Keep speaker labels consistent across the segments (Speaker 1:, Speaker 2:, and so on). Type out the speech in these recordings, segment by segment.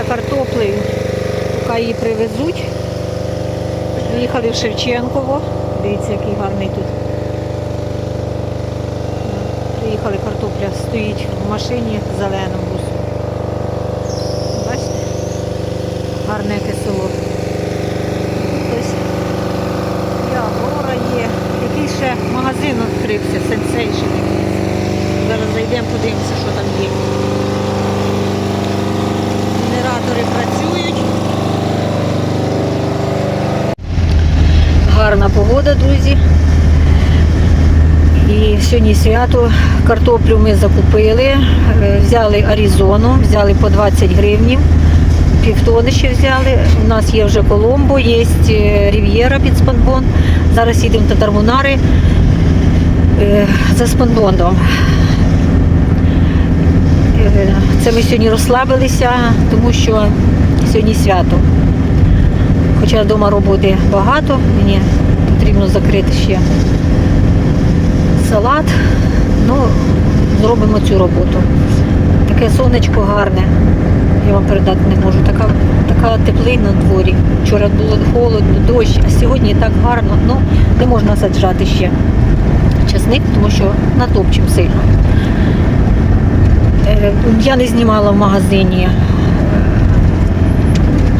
Speaker 1: за картоплею, поки її привезуть. Приїхали в Шевченково. Дивіться, який гарний тут. Приїхали, картопля стоїть в машині зеленому бусу. Бачите? Гарне яке село. Ось Явора є. Який ще магазин відкрився, Sensation. Зараз зайдемо, подивимося, що там є. Генератори працюють. Гарна погода, друзі. І сьогодні свято. Картоплю ми закупили, е, взяли Аризону, взяли по 20 гривнів, півтони ще взяли. У нас є вже Коломбо, є е, Рів'єра під спанбон. Зараз їдемо до Тармунари е, за спанбондом. Це ми сьогодні розслабилися, тому що сьогодні свято. Хоча вдома роботи багато, мені потрібно закрити ще салат. Ну, зробимо цю роботу. Таке сонечко гарне. Я вам передати не можу. Така, така теплина на дворі. Вчора було холодно, дощ, а сьогодні так гарно. Ну, не можна саджати ще часник, тому що натопчем сильно. Е, Я не знімала в магазині, е,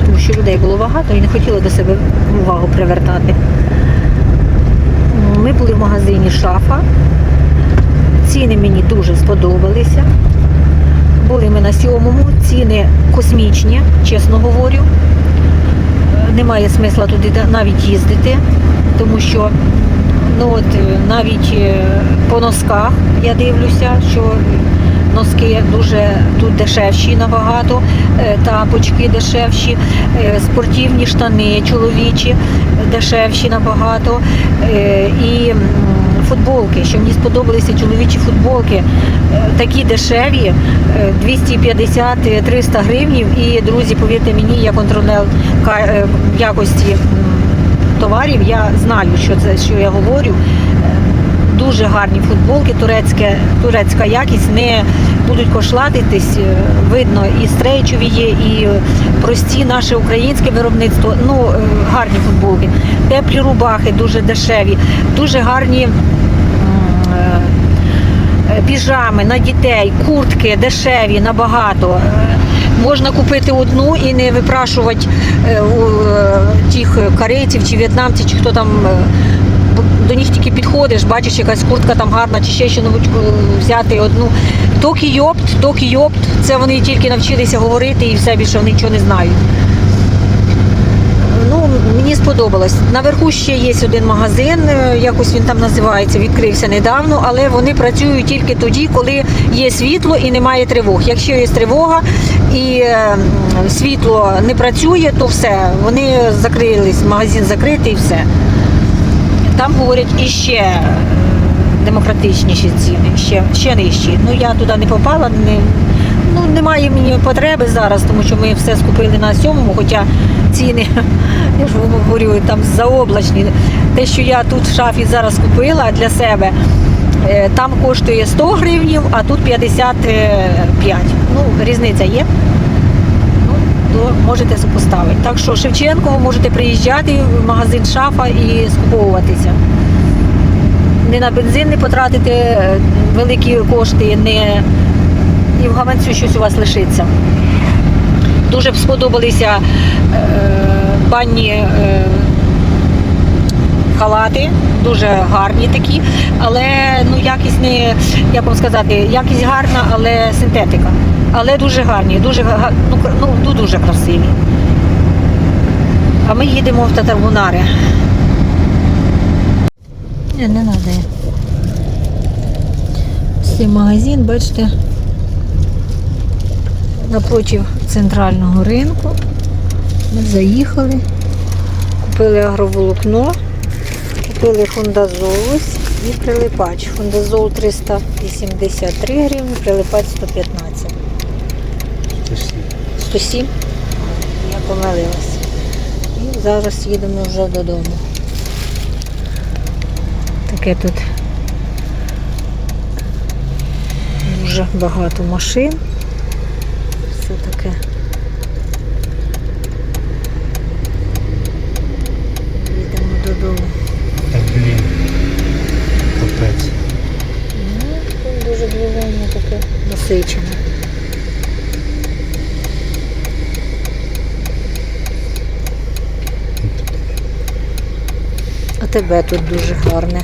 Speaker 1: тому що людей було багато і не хотіла до себе увагу привертати. Ми були в магазині шафа. Ціни мені дуже сподобалися. Були ми на сьомому, ціни космічні, чесно говорю. Е, Немає смисла туди навіть їздити, тому що ну от, е, навіть е, по носках я дивлюся, що носки дуже тут дешевші набагато, е, тапочки дешевші, е, спортивні штани чоловічі дешевші набагато. е, І футболки, що мені сподобалися чоловічі футболки, такі дешеві, е, 250-300 гривнів. І, друзі, повірте мені, я контролер якості товарів, я знаю, що це, що я говорю. Дуже гарні футболки, турецьке, турецька якість, не будуть кошлатитись. е, Видно, і стрейчові є, і прості наше українське виробництво. Ну, е, гарні футболки. Теплі рубахи дуже дешеві, дуже гарні е, піжами на дітей, куртки дешеві набагато. Можна купити одну і не випрашувати у тих корейців чи в'єтнамців, чи хто там до них тільки підходиш, бачиш, якась куртка там гарна, чи ще щось взяти одну. Токі йопт, токі йопт. Це вони тільки навчилися говорити і все більше вони нічого не знають. Ну, мені сподобалось. Наверху ще є один магазин, е, якось він там називається, відкрився недавно, але вони працюють тільки тоді, коли є світло і немає тривог. Якщо є тривога і е, світло не працює, то все, вони закрились, магазин закритий і все. Там говорять іще демократичніші ціни, ще, ще нижчі. Ну я туди не попала, не, ну, немає мені потреби зараз, тому що ми все скупили на сьомому, хоча ціни, я ж говорю, там заоблачні. Те, що я тут в шафі зараз купила для себе, е, там коштує 100 гривнів, а тут 55. Ну, різниця є. Можете сопоставити. Так що Шевченково можете приїжджати в магазин шафа і скуповуватися. Не на бензин не потратити е, великі кошти, не і в гаманцю щось у вас лишиться. Дуже б сподобалися е, банні е, халати, дуже гарні такі, але ну якість не, як вам сказати, якість гарна, але синтетика. Але дуже гарні, дуже ну, ну, ну, дуже красиві. А ми їдемо в Татарбунари. Ні, не треба. Цей магазин, бачите, напротив центрального ринку. Ми заїхали, купили агроволокно, купили фундазол ось і прилипач. Фундазол 383 гривні, прилипач 115. 107. Я помилилась. І зараз їдемо вже додому. Таке тут дуже багато машин. Все таке Тебе тут дуже гарне.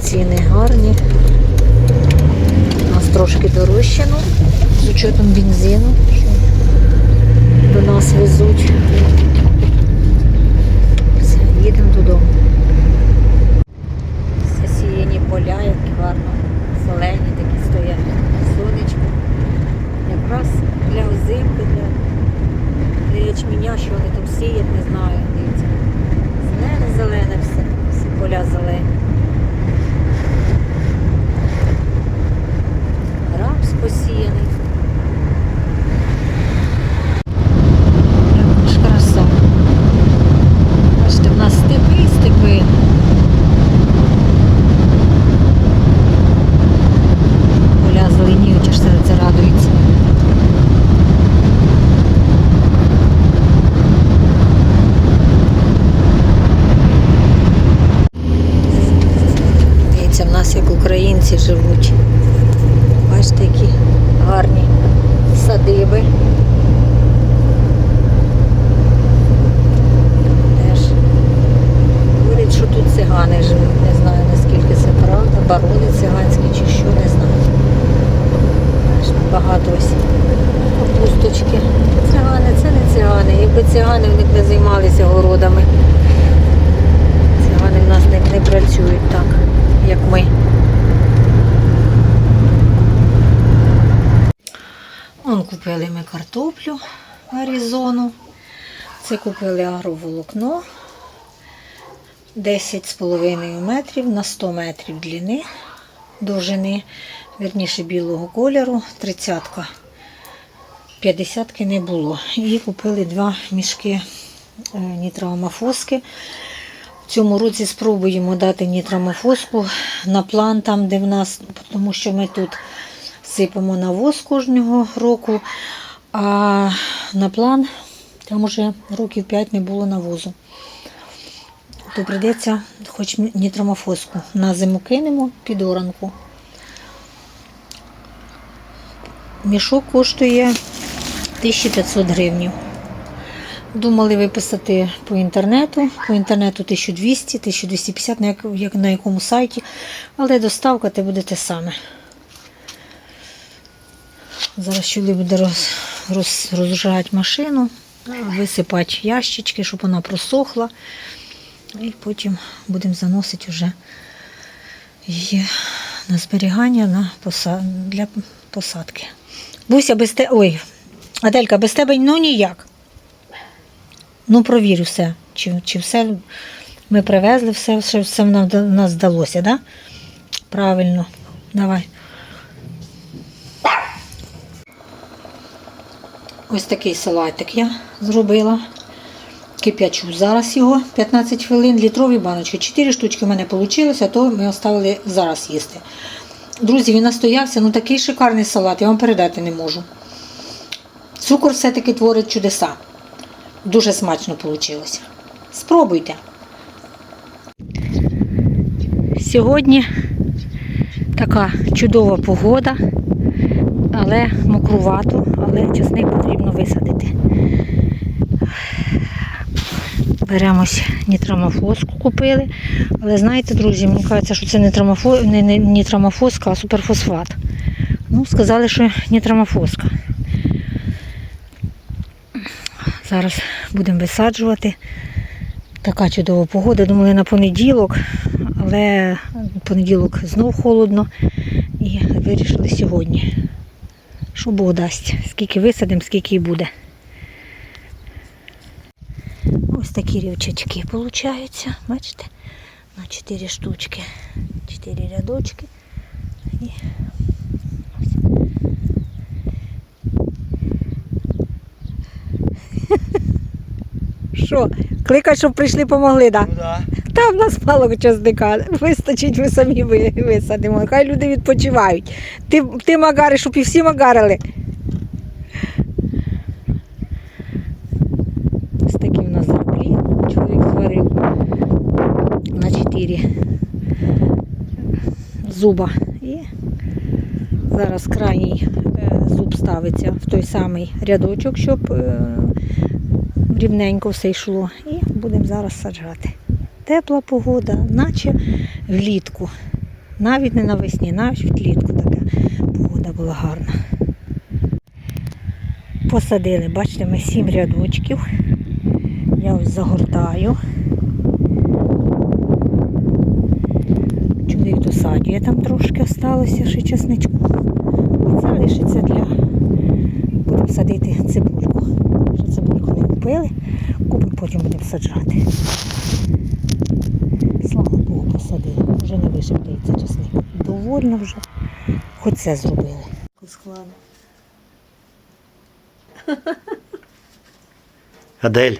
Speaker 1: Ціни гарні. У нас трошки дорожче, ну, з учетом бензину, що до нас везуть. Все, їдемо додому. Засіяні поля, які гарно зелені такі стоять. Сонечко. Якраз для озимки, для, для ячменя, що вони там сіять, не знаю. Дивіться. Зелене, зелене все. Всі поля зелені. Рапс посіяний. Яка ж краса. Бачите, в нас степи, степи. Поля зеленіють, аж серце радується. Дивіться, в нас як українці живуть. Бачите, які гарні садиби. Теж говорять, що тут цигани живуть. Не знаю наскільки це правда. Барони циганські чи що, не знаю. Бачите, багато ось капусточки. Цигани, це не цигани. Якби цигани в них не займалися городами. Цигани в нас не, не працюють так, як ми. Он купили ми картоплю Аризону. Це купили агроволокно 10,5 метрів на 100 метрів длини, довжини, верніше білого кольору, 30-ка. 50-ки не було. І купили два мішки е, нітроамофоски. В цьому році спробуємо дати нітрамофоску на план там, де в нас, тому що ми тут сипемо навоз кожного року, а на план там уже років 5 не було навозу. То прийдеться хоч нітромофоску. На зиму кинемо під оранку. Мішок коштує 1500 гривень. Думали виписати по інтернету. По інтернету 1200, 1250, на, як, як, на якому сайті, але доставка те буде те саме. Зараз чоловік буде роз, роз, розжигати машину, висипати ящички, щоб вона просохла. І потім будемо заносити вже її на зберігання на поса... для посадки. Буся без тебе. Ой, Аделька, без тебе ну ніяк. Ну, провірю все. Чи, чи все ми привезли, все, все, все нас здалося, так? Да? Правильно. Давай. Ось такий салатик я зробила. Кип'ячу зараз його 15 хвилин, літрові баночки. 4 штучки в мене вийшло, то ми оставили зараз їсти. Друзі, він настоявся, ну такий шикарний салат, я вам передати не можу. Цукор все-таки творить чудеса. Дуже смачно вийшло. Спробуйте. Сьогодні така чудова погода, але мокрувато, але часник потрібно Беремось нітрамофоску купили. Але знаєте, друзі, мені кажеться, що це не, трамофо... не, не нітрамофоска, а суперфосфат. Ну, сказали, що нітрамофоска. Зараз будемо висаджувати. Така чудова погода. Думали на понеділок, але понеділок знов холодно і вирішили сьогодні. Що Бог дасть, скільки висадимо, скільки і буде. Ось такі рівчачки получаються, бачите? На 4 штучки, 4 рядочки. І ось. Що, кликай, щоб прийшли, помогли, так?
Speaker 2: Ну да.
Speaker 1: Там нас мало часника. Вистачить, ми самі висадимо. Хай люди відпочивають. Ти, ти магариш, щоб і всі магарили. Ось такі в нас граблі. Чоловік зварив на 4 зуба. І зараз крайній е, зуб ставиться в той самий рядочок, щоб е, рівненько все йшло. І будемо зараз саджати. Тепла погода, наче влітку. Навіть не навесні, навіть влітку така погода була гарна. Посадили, бачите, ми сім рядочків. Я ось загортаю. Чоловік там трошки осталося ще чесничку. Це лишиться для. Будемо садити цибульку. Ще цибульку не купили, купимо, потім будемо саджати. Слава Богу, посадили. Вже не вишиптається чесник. Довольно вже. Хоч це зробили.
Speaker 2: Адель,